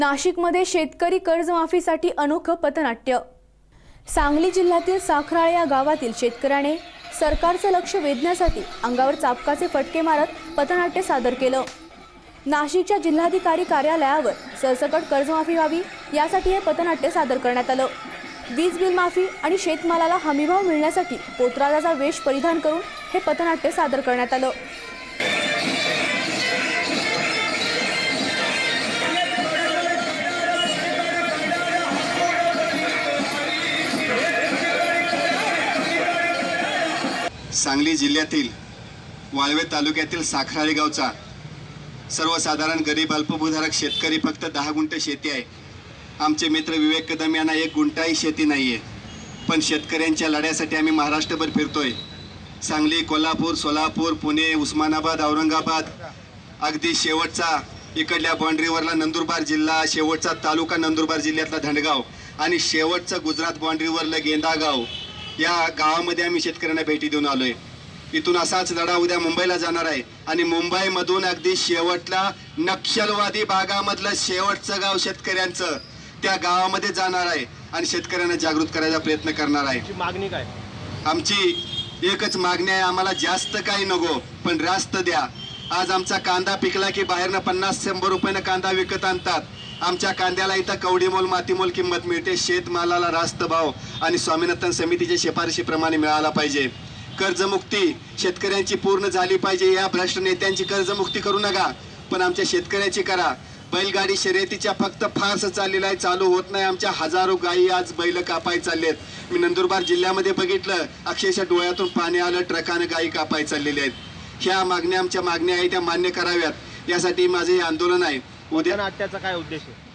नाशिकमध्ये शेतकरी कर्जमाफीसाठी अनोखं पथनाट्य. सांगली जिल्ह्यातील साखराळे या गावातील शेतकऱ्याने सरकारचं लक्ष वेधण्यासाठी अंगावर चापकाचे फटके मारत पथनाट्य सादर केलं. नाशिकच्या जिल्हाधिकारी कार्यालयावर सरसकट कर्जमाफी व्हावी यासाठी हे पथनाट्य सादर करण्यात आलं. वीज बिल माफी आणि शेतमालाला हमीभाव मिळण्यासाठी पोतराजाचा वेश परिधान करून हे पथनाट्य सादर करण्यात आलं. सांगली जिल्ह्यातील वाळवे तालुक्यातील साखराळे गावचा सर्वसाधारण गरीब अल्पभूधारक शेतकरी फक्त दहा गुंठ शेती आहे. आमचे मित्र विवेक कदम यांना एक गुंठाही शेती नाही आहे पण शेतकऱ्यांच्या लढ्यासाठी आम्ही महाराष्ट्रभर फिरतोय. सांगली कोल्हापूर सोलापूर पुणे उस्मानाबाद औरंगाबाद अगदी शेवटचा इकडल्या बाँड्रीवरला नंदुरबार जिल्हा शेवटचा तालुका नंदुरबार जिल्ह्यातला धंडगाव आणि शेवटचं गुजरात बाँड्रीवरलं गेंदागाव. या गावामध्ये आम्ही शेतकऱ्यांना भेटी देऊन आलोय. इथून असाच लढा उद्या मुंबईला जाणार आहे. आणि मुंबईमधून अगदी शेवटला नक्षलवादी भागामधलं शेवटचं गाव शेतकऱ्यांचं त्या गावामध्ये जाणार आहे आणि शेतकऱ्यांना जागृत करायचा प्रयत्न करणार आहे. मागणी काय? आमची एकच मागणी आहे आम्हाला जास्त काही नको पण रास्त द्या. आज आमचा कांदा पिकला की बाहेरनं पन्नास शंभर रुपयानं कांदा विकत आणतात. आमच्या कांद्याला इथं कवडीमोल मातीमोल किंमत मिळते. शेतमालाला रास्त भाव आणि स्वामीनाथन समितीच्या शिफारशीप्रमाणे मिळाला पाहिजे. कर्जमुक्ती शेतकऱ्यांची पूर्ण झाली पाहिजे. या भ्रष्ट नेत्यांची कर्जमुक्ती करू नका पण आमच्या शेतकऱ्याची करा. बैलगाडी शर्यतीच्या फक्त फार्स चाललेला आहे चालू होत नाही. आमच्या हजारो गायी आज बैल कापाय चाललेत. मी नंदुरबार जिल्ह्यामध्ये बघितलं अक्षरशः डोळ्यातून पाणी आलं ट्रकानं गायी कापाय चाललेल्या आहेत. ह्या मागण्या आमच्या मागण्या आहेत त्या मान्य कराव्यात. यासाठी माझे हे आंदोलन आहे. उद्या नाट्याचा काय उद्देश आहे?